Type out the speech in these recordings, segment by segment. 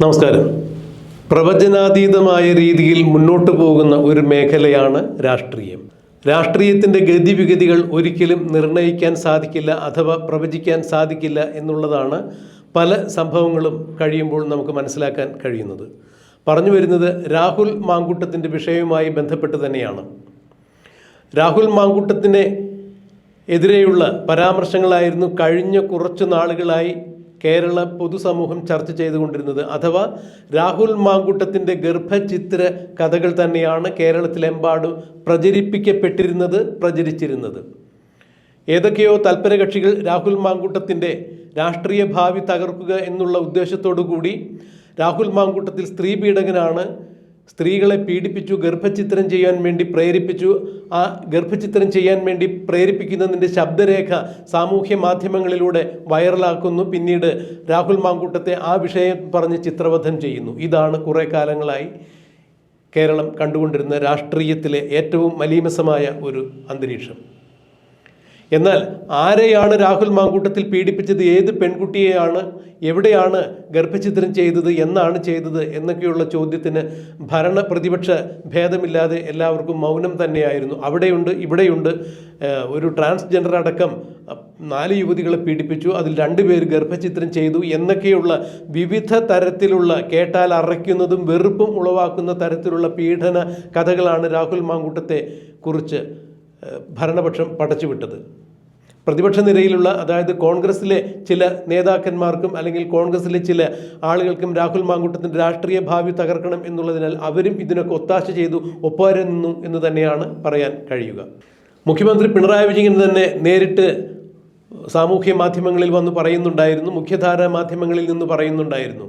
നമസ്കാരം. പ്രവചനാതീതമായ രീതിയിൽ മുന്നോട്ടു പോകുന്ന ഒരു മേഖലയാണ് രാഷ്ട്രീയം. രാഷ്ട്രീയത്തിന്റെ ഗതിവിഗതികൾ ഒരിക്കലും നിർണയിക്കാൻ സാധിക്കില്ല അഥവാ പ്രവചിക്കാൻ സാധിക്കില്ല എന്നുള്ളതാണ് പല സംഭവങ്ങളും കഴിയുമ്പോൾ നമുക്ക് മനസ്സിലാക്കാൻ കഴിയുന്നത്. പറഞ്ഞു വരുന്നത് രാഹുൽ മാങ്കൂട്ടത്തിന്റെ വിഷയവുമായി ബന്ധപ്പെട്ട് തന്നെയാണ്. രാഹുൽ മാങ്കൂട്ടത്തിനെ എതിരെയുള്ള പരാമർശങ്ങളായിരുന്നു കഴിഞ്ഞ കുറച്ച് നാളുകളായി കേരള പൊതുസമൂഹം ചർച്ച ചെയ്തുകൊണ്ടിരുന്നത് അഥവാ രാഹുൽ മാങ്കൂട്ടത്തിന്റെ ഗർഭചിത്ര കഥകൾ തന്നെയാണ് കേരളത്തിലെമ്പാടും പ്രചരിപ്പിക്കപ്പെട്ടിരുന്നത് പ്രചരിച്ചിരുന്നത്. ഏതൊക്കെയോ തൽപരകക്ഷികൾ രാഹുൽ മാങ്കൂട്ടത്തിന്റെ രാഷ്ട്രീയ ഭാവി തകർക്കുക എന്നുള്ള ഉദ്ദേശത്തോടു കൂടി രാഹുൽ മാങ്കൂട്ടത്തിൽ സ്ത്രീ പീഡകനാണ് സ്ത്രീകളെ പീഡിപ്പിച്ചു ഗർഭചിത്രം ചെയ്യാൻ വേണ്ടി പ്രേരിപ്പിച്ചു. ആ ഗർഭചിത്രം ചെയ്യാൻ വേണ്ടി പ്രേരിപ്പിക്കുന്നതിന്റെ ശബ്ദരേഖ സാമൂഹ്യ മാധ്യമങ്ങളിലൂടെ വൈറലാക്കുന്നു. പിന്നീട് രാഹുൽ മാങ്കൂട്ടത്തെ ആ വിഷയം പറഞ്ഞ് ചിത്രവധം ചെയ്യുന്നു. ഇതാണ് കുറേ കാലങ്ങളായി കേരളം കണ്ടുകൊണ്ടിരുന്ന രാഷ്ട്രീയത്തിലെ ഏറ്റവും മലീമസമായ ഒരു അന്തരീക്ഷം. എന്നാൽ ആരെയാണ് രാഹുൽ മാങ്കൂട്ടത്തിൽ പീഡിപ്പിച്ചത്? ഏത് പെൺകുട്ടിയെയാണ്? എവിടെയാണ് ഗർഭചിത്രം ചെയ്തത്? എന്നാണ് ചെയ്തത് എന്നൊക്കെയുള്ള ചോദ്യത്തിന് ഭരണ പ്രതിപക്ഷ ഭേദമില്ലാതെ എല്ലാവർക്കും മൗനം തന്നെയായിരുന്നു. അവിടെയുണ്ട് ഇവിടെയുണ്ട്. ഒരു ട്രാൻസ്ജെൻഡർ അടക്കം നാല് യുവതികളെ പീഡിപ്പിച്ചു. അതിൽ രണ്ടുപേർ ഗർഭചിത്രം ചെയ്തു എന്നൊക്കെയുള്ള വിവിധ തരത്തിലുള്ള കേട്ടാൽ അറയ്ക്കുന്നതും വെറുപ്പും ഉളവാക്കുന്ന തരത്തിലുള്ള പീഡന കഥകളാണ് രാഹുൽ മാങ്കൂട്ടത്തെ കുറിച്ച് ഭരണപക്ഷം പടച്ചുവിട്ടത് പ്രതിപക്ഷ നിരയിലുള്ള അതായത് കോൺഗ്രസിലെ ചില നേതാക്കന്മാർക്കും അല്ലെങ്കിൽ കോൺഗ്രസിലെ ചില ആളുകൾക്കും രാഹുൽ മാങ്കൂട്ടത്തിന്റെ രാഷ്ട്രീയ ഭാവി തകർക്കണം എന്നുള്ളതിനാൽ അവരും ഇതിനൊക്കെ ഒത്താശ ചെയ്തു ഒപ്പുവരുന്നു എന്ന് തന്നെയാണ് പറയാൻ കഴിയുക. മുഖ്യമന്ത്രി പിണറായി വിജയൻ തന്നെ നേരിട്ട് സാമൂഹ്യ മാധ്യമങ്ങളിൽ വന്ന് പറയുന്നുണ്ടായിരുന്നു മുഖ്യധാര മാധ്യമങ്ങളിൽ നിന്ന് പറയുന്നുണ്ടായിരുന്നു.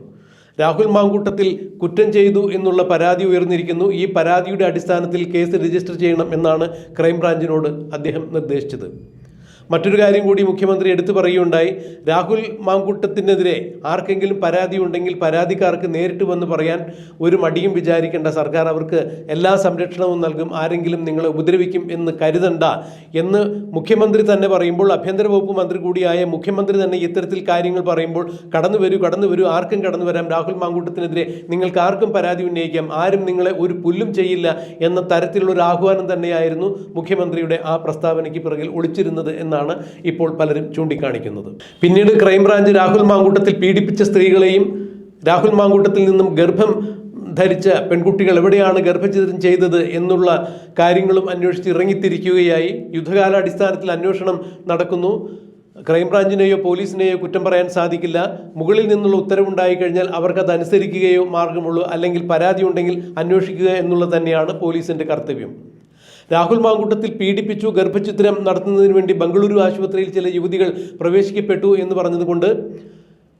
രാഹുൽ മാങ്കൂട്ടത്തിൽ കുറ്റം ചെയ്തു എന്നുള്ള പരാതി ഉയർന്നിരിക്കുന്നു. ഈ പരാതിയുടെ അടിസ്ഥാനത്തിൽ കേസ് രജിസ്റ്റർ ചെയ്യണം എന്നാണ് ക്രൈംബ്രാഞ്ചിനോട് അദ്ദേഹം നിർദ്ദേശിച്ചത്. മറ്റൊരു കാര്യം കൂടി മുഖ്യമന്ത്രി എടുത്തു പറയുകയുണ്ടായി. രാഹുൽ മാങ്കൂട്ടത്തിനെതിരെ ആർക്കെങ്കിലും പരാതി ഉണ്ടെങ്കിൽ പരാതിക്കാർക്ക് നേരിട്ട് വന്ന് പറയാൻ ഒരു മടിയും വിചാരിക്കേണ്ട. സർക്കാർ അവർക്ക് എല്ലാ സംരക്ഷണവും നൽകും. ആരെങ്കിലും നിങ്ങളെ ഉപദ്രവിക്കും എന്ന് കരുതണ്ട എന്ന് മുഖ്യമന്ത്രി തന്നെ പറയുമ്പോൾ ആഭ്യന്തര വകുപ്പ് മന്ത്രി കൂടിയായ മുഖ്യമന്ത്രി തന്നെ ഇത്തരത്തിൽ കാര്യങ്ങൾ പറയുമ്പോൾ കടന്നു വരൂ കടന്നു വരൂ ആർക്കും കടന്നു വരാം. രാഹുൽ മാങ്കൂട്ടത്തിനെതിരെ നിങ്ങൾക്ക് ആർക്കും പരാതി ഉന്നയിക്കാം. ആരും നിങ്ങളെ ഒരു പുല്ലും ചെയ്യില്ല എന്ന തരത്തിലുള്ള ഒരു ആഹ്വാനം തന്നെയായിരുന്നു മുഖ്യമന്ത്രിയുടെ ആ പ്രസ്താവനയ്ക്ക് പിറകിൽ ഒളിച്ചിരുന്നത് എന്നാണ് ഇപ്പോൾ പലരും ചൂണ്ടിക്കാണിക്കുന്നത്. പിന്നീട് ക്രൈംബ്രാഞ്ച് രാഹുൽ മാങ്കൂട്ടത്തിൽ പീഡിപ്പിച്ച സ്ത്രീകളെയും രാഹുൽ മാങ്കൂട്ടത്തിൽ നിന്നും ഗർഭം ധരിച്ച പെൺകുട്ടികൾ എവിടെയാണ് ഗർഭഛിദ്രം ചെയ്തത് എന്നുള്ള കാര്യങ്ങളും അന്വേഷിച്ച് ഇറങ്ങിത്തിരിക്കുകയായി. യുദ്ധകാലാടിസ്ഥാനത്തിൽ അന്വേഷണം നടക്കുന്നു. ക്രൈംബ്രാഞ്ചിനെയോ പോലീസിനെയോ കുറ്റം പറയാൻ സാധിക്കില്ല. മുകളിൽ നിന്നുള്ള ഉത്തരവുണ്ടായി കഴിഞ്ഞാൽ അവർക്കത് അനുസരിക്കുകയോ മാർഗമുള്ളൂ അല്ലെങ്കിൽ പരാതി ഉണ്ടെങ്കിൽ അന്വേഷിക്കുക എന്നുള്ളത് തന്നെയാണ് പോലീസിന്റെ കർത്തവ്യം. രാഹുൽ മാങ്കൂട്ടത്തിൽ പീഡിപ്പിച്ചു ഗർഭചിത്രം നടത്തുന്നതിന് വേണ്ടി ബംഗളൂരു ആശുപത്രിയിൽ ചില യുവതികൾ പ്രവേശിക്കപ്പെട്ടു എന്ന് പറഞ്ഞതുകൊണ്ട്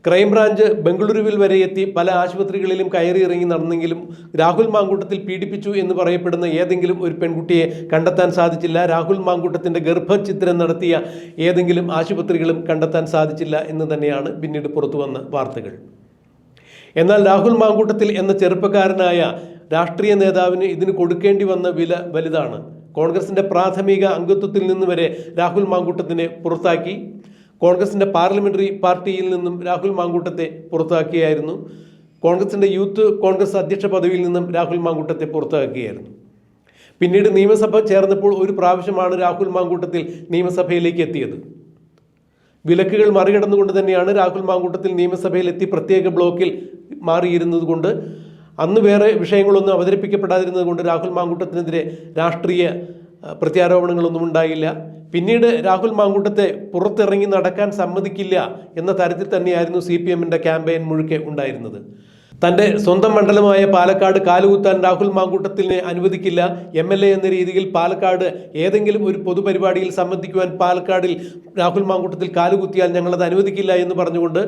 ക്രൈംബ്രാഞ്ച് ബംഗളൂരുവിൽ വരെ എത്തി പല ആശുപത്രികളിലും കയറി ഇറങ്ങി നടന്നെങ്കിലും രാഹുൽ മാങ്കൂട്ടത്തിൽ പീഡിപ്പിച്ചു എന്ന് പറയപ്പെടുന്ന ഏതെങ്കിലും ഒരു പെൺകുട്ടിയെ കണ്ടെത്താൻ സാധിച്ചില്ല. രാഹുൽ മാങ്കൂട്ടത്തിന്റെ ഗർഭചിത്രം നടത്തിയ ഏതെങ്കിലും ആശുപത്രികളും കണ്ടെത്താൻ സാധിച്ചില്ല എന്ന് തന്നെയാണ് പിന്നീട് പുറത്തു വന്ന വാർത്തകൾ. എന്നാൽ രാഹുൽ മാങ്കൂട്ടത്തിൽ എന്ന ചെറുപ്പക്കാരനായ രാഷ്ട്രീയ നേതാവിന് ഇതിന് കൊടുക്കേണ്ടി വന്ന വില വലുതാണ്. കോൺഗ്രസിന്റെ പ്രാഥമിക അംഗത്വത്തിൽ നിന്ന് വരെ രാഹുൽ മാങ്കൂട്ടത്തിനെ പുറത്താക്കി. കോൺഗ്രസിന്റെ പാർലമെന്ററി പാർട്ടിയിൽ നിന്നും രാഹുൽ മാങ്കൂട്ടത്തെ പുറത്താക്കിയായിരുന്നു. കോൺഗ്രസിന്റെ യൂത്ത് കോൺഗ്രസ് അധ്യക്ഷ പദവിയിൽ നിന്നും രാഹുൽ മാങ്കൂട്ടത്തെ പുറത്താക്കുകയായിരുന്നു പിന്നീട് നിയമസഭ ചേർന്നപ്പോൾ ഒരു പ്രാവശ്യമാണ് രാഹുൽ മാങ്കൂട്ടത്തിൽ നിയമസഭയിലേക്ക് എത്തിയത്. വിലക്കുകൾ മറികടന്നുകൊണ്ട് തന്നെയാണ് രാഹുൽ മാങ്കൂട്ടത്തിൽ നിയമസഭയിൽ എത്തി പ്രത്യേക ബ്ലോക്കിൽ മാറിയിരുന്നത് കൊണ്ട് അന്ന് വേറെ വിഷയങ്ങളൊന്നും അവതരിപ്പിക്കപ്പെടാതിരുന്നത് കൊണ്ട് രാഹുൽ മാങ്കൂട്ടത്തിനെതിരെ രാഷ്ട്രീയ പ്രത്യാരോപണങ്ങളൊന്നും ഉണ്ടായില്ല. പിന്നീട് രാഹുൽ മാങ്കൂട്ടത്തെ പുറത്തിറങ്ങി നടക്കാൻ സമ്മതിക്കില്ല എന്ന തരത്തിൽ തന്നെയായിരുന്നു സി പി എമ്മിന്റെ ക്യാമ്പയിൻ മുഴുക്കെ ഉണ്ടായിരുന്നത്. തന്റെ സ്വന്തം മണ്ഡലമായ പാലക്കാട് കാലുകുത്താൻ രാഹുൽ മാങ്കൂട്ടത്തിനെ അനുവദിക്കില്ല. എം എൽ എ എന്ന രീതിയിൽ പാലക്കാട് ഏതെങ്കിലും ഒരു പൊതുപരിപാടിയിൽ സംബന്ധിക്കുവാൻ പാലക്കാടിൽ രാഹുൽ മാങ്കൂട്ടത്തിൽ കാലുകുത്തിയാൽ ഞങ്ങളത് അനുവദിക്കില്ല എന്ന് പറഞ്ഞുകൊണ്ട്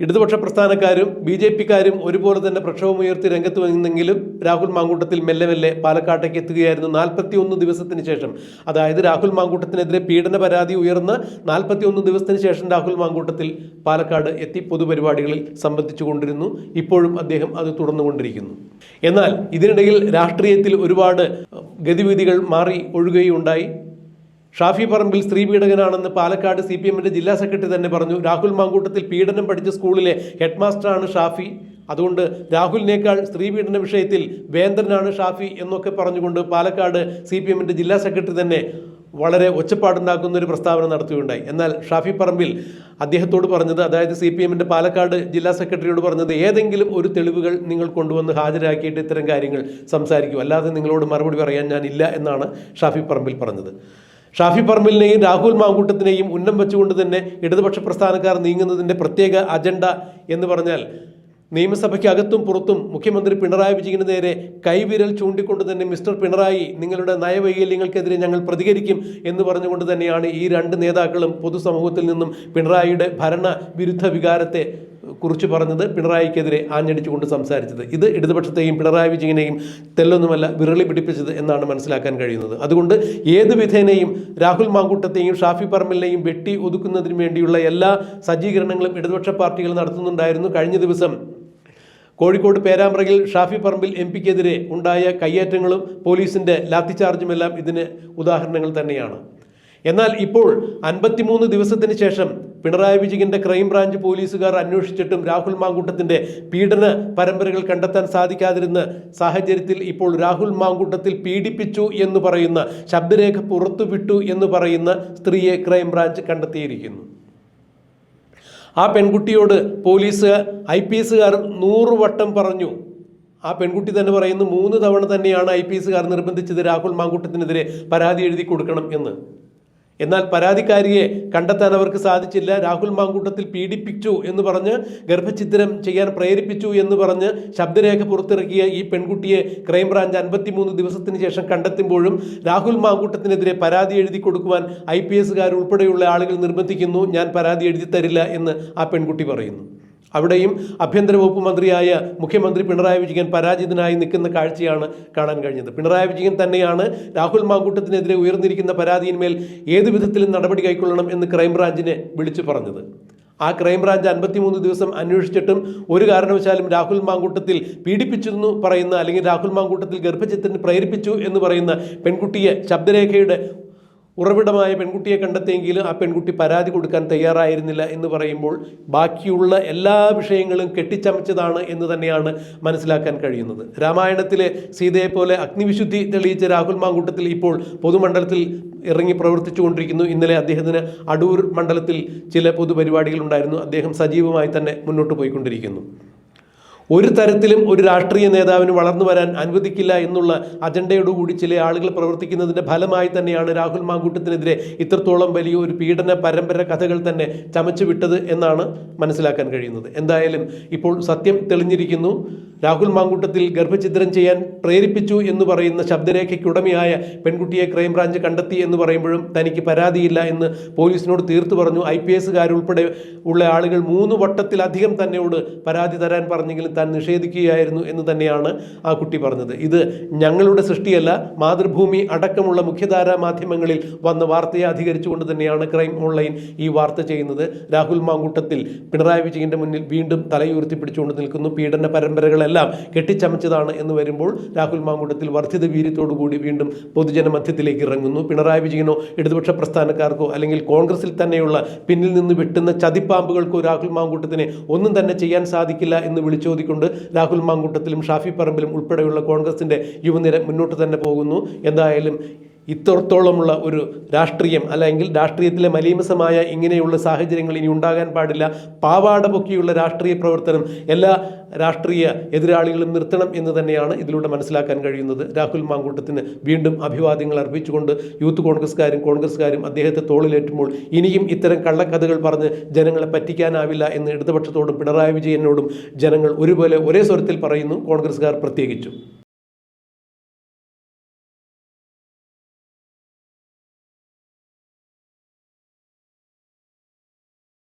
ഇടതുപക്ഷ പ്രസ്ഥാനക്കാരും ബി ജെ പിക്കാരും ഒരുപോലെ തന്നെ പ്രക്ഷോഭം ഉയർത്തി രംഗത്ത് വന്നെങ്കിലും രാഹുൽ മാങ്കൂട്ടത്തിൽ മെല്ലെ മെല്ലെ പാലക്കാട്ടേക്ക് എത്തുകയായിരുന്നു നാൽപ്പത്തി ഒന്ന് ദിവസത്തിന് ശേഷം. അതായത് രാഹുൽ മാങ്കൂട്ടത്തിനെതിരെ പീഡന പരാതി ഉയർന്ന് നാൽപ്പത്തി ഒന്ന് ദിവസത്തിന് ശേഷം രാഹുൽ മാങ്കൂട്ടത്തിൽ പാലക്കാട് എത്തി പൊതുപരിപാടികളിൽ സംബന്ധിച്ചു കൊണ്ടിരുന്നു ഇപ്പോഴും അദ്ദേഹം അത് തുടർന്നുകൊണ്ടിരിക്കുന്നു. എന്നാൽ ഇതിനിടയിൽ രാഷ്ട്രീയത്തിൽ ഒരുപാട് ഗതിവിധികൾ മാറി ഒഴുകുകയുണ്ടായി. ഷാഫി പറമ്പിൽ സ്ത്രീ പീഡകനാണെന്ന് പാലക്കാട് സി പി എമ്മിന്റെ ജില്ലാ സെക്രട്ടറി തന്നെ പറഞ്ഞു. രാഹുൽ മാങ്കൂട്ടത്തിൽ പീഡനം പഠിച്ച സ്കൂളിലെ ഹെഡ് മാസ്റ്ററാണ് ഷാഫി. അതുകൊണ്ട് രാഹുലിനേക്കാൾ സ്ത്രീ പീഡന വിഷയത്തിൽ വേന്ദ്രനാണ് ഷാഫി എന്നൊക്കെ പറഞ്ഞുകൊണ്ട് പാലക്കാട് സി പി എമ്മിന്റെ ജില്ലാ സെക്രട്ടറി തന്നെ വളരെ ഒച്ചപ്പാടുണ്ടാക്കുന്ന ഒരു പ്രസ്താവന നടത്തുകയുണ്ടായി. എന്നാൽ ഷാഫി പറമ്പിൽ അദ്ദേഹത്തോട് പറഞ്ഞത് അതായത് സി പി എമ്മിന്റെ പാലക്കാട് ജില്ലാ സെക്രട്ടറിയോട് പറഞ്ഞത് ഏതെങ്കിലും ഒരു തെളിവുകൾ നിങ്ങൾ കൊണ്ടുവന്ന് ഹാജരാക്കിയിട്ട് ഇത്തരം കാര്യങ്ങൾ സംസാരിക്കും. അല്ലാതെ നിങ്ങളോട് മറുപടി പറയാൻ ഞാനില്ല എന്നാണ് ഷാഫി പറമ്പിൽ പറഞ്ഞത്. ഷാഫി പറമ്പിലിനെയും രാഹുൽ മാങ്കൂട്ടത്തിനെയും ഉന്നം വെച്ചുകൊണ്ട് തന്നെ ഇടതുപക്ഷ പ്രസ്ഥാനക്കാർ നീങ്ങുന്നതിന്റെ പ്രത്യേക അജണ്ട എന്ന് പറഞ്ഞാൽ നിയമസഭയ്ക്ക് അകത്തും പുറത്തും മുഖ്യമന്ത്രി പിണറായി വിജയന് നേരെ കൈവിരൽ ചൂണ്ടിക്കൊണ്ട് തന്നെ മിസ്റ്റർ പിണറായി നിങ്ങളുടെ നയവൈകല്യങ്ങൾക്കെതിരെ ഞങ്ങൾ പ്രതികരിക്കും എന്ന് പറഞ്ഞുകൊണ്ട് തന്നെയാണ് ഈ രണ്ട് നേതാക്കളും പൊതുസമൂഹത്തിൽ നിന്നും പിണറായിയുടെ ഭരണ വിരുദ്ധ വികാരത്തെ കുറിച്ച് പറഞ്ഞത് പിണറായിക്കെതിരെ ആഞ്ഞടിച്ചുകൊണ്ട് സംസാരിച്ചത്. ഇത് ഇടതുപക്ഷത്തെയും പിണറായി വിജയനെയും തെല്ലൊന്നുമല്ല വിരളി പിടിപ്പിച്ചത് എന്നാണ് മനസ്സിലാക്കാൻ കഴിയുന്നത്. അതുകൊണ്ട് ഏത് വിധേനയും രാഹുൽ മാങ്കൂട്ടത്തെയും ഷാഫി പറമ്പിലിനെയും വെട്ടി ഒതുക്കുന്നതിന് വേണ്ടിയുള്ള എല്ലാ സജ്ജീകരണങ്ങളും ഇടതുപക്ഷ പാർട്ടികൾ നടത്തുന്നുണ്ടായിരുന്നു കഴിഞ്ഞ ദിവസം. കോഴിക്കോട് പേരാമ്പ്രയിൽ ഷാഫി പറമ്പിൽ എം പിക്കെതിരെ ഉണ്ടായ കയ്യേറ്റങ്ങളും പോലീസിന്റെ ലാത്തിചാർജുമെല്ലാം ഇതിന് ഉദാഹരണങ്ങൾ തന്നെയാണ്. എന്നാൽ ഇപ്പോൾ അൻപത്തിമൂന്ന് ദിവസത്തിന് ശേഷം പിണറായി വിജയന്റെ ക്രൈംബ്രാഞ്ച് പോലീസുകാർ അന്വേഷിച്ചിട്ടും രാഹുൽ മാങ്കൂട്ടത്തിന്റെ പീഡന പരമ്പരകൾ കണ്ടെത്താൻ സാധിക്കാതിരുന്ന സാഹചര്യത്തിൽ ഇപ്പോൾ രാഹുൽ മാങ്കൂട്ടത്തിൽ പീഡിപ്പിച്ചു എന്ന് പറയുന്ന ശബ്ദരേഖ പുറത്തുവിട്ടു എന്ന് പറയുന്ന സ്ത്രീയെ ക്രൈംബ്രാഞ്ച് കണ്ടെത്തിയിരിക്കുന്നു. ആ പെൺകുട്ടിയോട് പോലീസ് ഐ പി എസുകാർ നൂറ് വട്ടം പറഞ്ഞു. ആ പെൺകുട്ടി തന്നെ പറയുന്നു മൂന്ന് തവണ തന്നെയാണ് ഐ പി എസുകാർ നിർബന്ധിച്ചത് രാഹുൽ മാങ്കൂട്ടത്തിനെതിരെ പരാതി എഴുതി കൊടുക്കണം എന്ന്. എന്നാൽ പരാതിക്കാരിയെ കണ്ടെത്താൻ അവർക്ക് സാധിച്ചില്ല. രാഹുൽ മാങ്കൂട്ടത്തിൽ പീഡിപ്പിച്ചു എന്ന് പറഞ്ഞ് ഗർഭഛിദ്രം ചെയ്യാൻ പ്രേരിപ്പിച്ചു എന്ന് പറഞ്ഞ് ശബ്ദരേഖ പുറത്തിറക്കിയ ഈ പെൺകുട്ടിയെ ക്രൈംബ്രാഞ്ച് അൻപത്തിമൂന്ന് ദിവസത്തിന് ശേഷം കണ്ടെത്തുമ്പോഴും രാഹുൽ മാങ്കൂട്ടത്തിനെതിരെ പരാതി എഴുതി കൊടുക്കുവാൻ ഐ പി എസുകാർ ഉൾപ്പെടെയുള്ള ആളുകൾ നിർബന്ധിക്കുന്നു. ഞാൻ പരാതി എഴുതി തരില്ല എന്ന് ആ പെൺകുട്ടി പറയുന്നു. അവിടെയും ആഭ്യന്തര വകുപ്പ് മന്ത്രിയായ മുഖ്യമന്ത്രി പിണറായി വിജയൻ പരാജിതനായി നിൽക്കുന്ന കാഴ്ചയാണ് കാണാൻ കഴിഞ്ഞത്. പിണറായി വിജയൻ തന്നെയാണ് രാഹുൽ മാങ്കൂട്ടത്തിനെതിരെ ഉയർന്നിരിക്കുന്ന പരാതിയിന്മേൽ ഏത് വിധത്തിലും നടപടി കൈക്കൊള്ളണം എന്ന് ക്രൈംബ്രാഞ്ചിനെ വിളിച്ചു പറഞ്ഞത്. ആ ക്രൈംബ്രാഞ്ച് അൻപത്തിമൂന്ന് ദിവസം അന്വേഷിച്ചിട്ടും ഒരു കാരണവശാലും രാഹുൽ മാങ്കൂട്ടത്തിൽ പീഡിപ്പിച്ചെന്ന് പറയുന്ന അല്ലെങ്കിൽ രാഹുൽ മാങ്കൂട്ടത്തിൽ ഗർഭചിത്രത്തിന് പ്രേരിപ്പിച്ചു എന്ന് പറയുന്ന പെൺകുട്ടിയെ ശബ്ദരേഖയുടെ ഉറവിടമായ പെൺകുട്ടിയെ കണ്ടെത്തിയെങ്കിലും ആ പെൺകുട്ടി പരാതി കൊടുക്കാൻ തയ്യാറായിരുന്നില്ല എന്ന് പറയുമ്പോൾ ബാക്കിയുള്ള എല്ലാ വിഷയങ്ങളും കെട്ടിച്ചമച്ചതാണ് എന്ന് തന്നെയാണ് മനസ്സിലാക്കാൻ കഴിയുന്നത്. രാമായണത്തിലെ സീതയെ പോലെ അഗ്നിവിശുദ്ധി തെളിയിച്ച രാഹുൽ മാങ്കൂട്ടത്തിൽ ഇപ്പോൾ പൊതുമണ്ഡലത്തിൽ ഇറങ്ങി പ്രവർത്തിച്ചുകൊണ്ടിരിക്കുന്നു. ഇന്നലെ അദ്ദേഹത്തിന് അടൂർ മണ്ഡലത്തിൽ ചില പൊതുപരിപാടികളുണ്ടായിരുന്നു അദ്ദേഹം സജീവമായി തന്നെ മുന്നോട്ട് പോയിക്കൊണ്ടിരിക്കുന്നു. ഒരു തരത്തിലും ഒരു രാഷ്ട്രീയ നേതാവിന് വളർന്നു വരാൻ അനുവദിക്കില്ല എന്നുള്ള അജണ്ടയോടുകൂടി ചില ആളുകൾ പ്രവർത്തിക്കുന്നതിന്റെ ഫലമായി തന്നെയാണ് രാഹുൽ മാങ്കൂട്ടത്തിനെതിരെ ഇത്രത്തോളം വലിയ ഒരു പീഡന പരമ്പര കഥകൾ തന്നെ ചമച്ചു വിട്ടത് എന്നാണ് മനസ്സിലാക്കാൻ കഴിയുന്നത്. എന്തായാലും ഇപ്പോൾ സത്യം തെളിഞ്ഞിരിക്കുന്നു. രാഹുൽ മാങ്കൂട്ടത്തിൽ ഗർഭഛിദ്രം ചെയ്യാൻ പ്രേരിപ്പിച്ചു എന്ന് പറയുന്ന ശബ്ദരേഖയ്ക്കുടമയായ പെൺകുട്ടിയെ ക്രൈംബ്രാഞ്ച് കണ്ടെത്തി എന്ന് പറയുമ്പോഴും തനിക്ക് പരാതിയില്ല എന്ന് പോലീസിനോട് തീർത്തു പറഞ്ഞു. ഐ പി എസുകാരുൾപ്പെടെ ഉള്ള ആളുകൾ മൂന്ന് വട്ടത്തിലധികം തന്നെയോട് പരാതി തരാൻ പറഞ്ഞെങ്കിലും താൻ നിഷേധിക്കുകയായിരുന്നു എന്ന് തന്നെയാണ് ആ കുട്ടി പറഞ്ഞത്. ഇത് ഞങ്ങളുടെ സൃഷ്ടിയല്ല മാതൃഭൂമി അടക്കമുള്ള മുഖ്യധാരാ മാധ്യമങ്ങളിൽ വന്ന വാർത്തയെ അധികരിച്ചുകൊണ്ട് തന്നെയാണ് ക്രൈം ഓൺലൈൻ ഈ വാർത്ത ചെയ്യുന്നത്. രാഹുൽ മാങ്കൂട്ടത്തിൽ പിണറായി വിജയന്റെ മുന്നിൽ വീണ്ടും തലയുയർത്തി പിടിച്ചുകൊണ്ട് നിൽക്കുന്നു. പീഡന പരമ്പരകളെല്ലാം കെട്ടിച്ചമച്ചതാണ് എന്ന് വരുമ്പോൾ രാഹുൽ മാങ്കൂട്ടത്തിൽ വർദ്ധിത വീര്യത്തോടുകൂടി വീണ്ടും പൊതുജന മധ്യത്തിലേക്ക് ഇറങ്ങുന്നു. പിണറായി വിജയനോ ഇടതുപക്ഷ പ്രസ്ഥാനക്കാർക്കോ അല്ലെങ്കിൽ കോൺഗ്രസിൽ തന്നെയുള്ള പിന്നിൽ നിന്ന് വെട്ടുന്ന ചതിപ്പാമ്പുകൾക്കോ രാഹുൽ മാങ്കൂട്ടത്തിനെ ഒന്നും തന്നെ ചെയ്യാൻ സാധിക്കില്ല എന്ന് വിളിച്ചോതിക്കൊണ്ട് രാഹുൽ മാങ്കൂട്ടത്തിലും ഷാഫി പറമ്പിലും ഉൾപ്പെടെയുള്ള കോൺഗ്രസിന്റെ യുവനിര മുന്നോട്ട് തന്നെ പോകുന്നു. എന്തായാലും ഇത്രത്തോളമുള്ള ഒരു രാഷ്ട്രീയം അല്ലെങ്കിൽ രാഷ്ട്രീയത്തിലെ മലീമസമായ ഇങ്ങനെയുള്ള സാഹചര്യങ്ങൾ ഇനി ഉണ്ടാകാൻ പാടില്ല. പാവാട പൊക്കിയുള്ള രാഷ്ട്രീയ പ്രവർത്തനം എല്ലാ രാഷ്ട്രീയ എതിരാളികളും നിർത്തണം എന്ന് തന്നെയാണ് ഇതിലൂടെ മനസ്സിലാക്കാൻ കഴിയുന്നത്. രാഹുൽ മാങ്കൂട്ടത്തിന് വീണ്ടും അഭിവാദ്യങ്ങൾ അർപ്പിച്ചുകൊണ്ട് യൂത്ത് കോൺഗ്രസ്സുകാരും കോൺഗ്രസ്സുകാരും അദ്ദേഹത്തെ തോളിലേറ്റുമ്പോൾ ഇനിയും ഇത്തരം കള്ളക്കഥകൾ പറഞ്ഞ് ജനങ്ങളെ പറ്റിക്കാനാവില്ല എന്ന് ഇടതുപക്ഷത്തോടും പിണറായി വിജയനോടും ജനങ്ങൾ ഒരുപോലെ ഒരേ സ്വരത്തിൽ പറയുന്നു. കോൺഗ്രസ്സുകാർ പ്രത്യേകിച്ചും.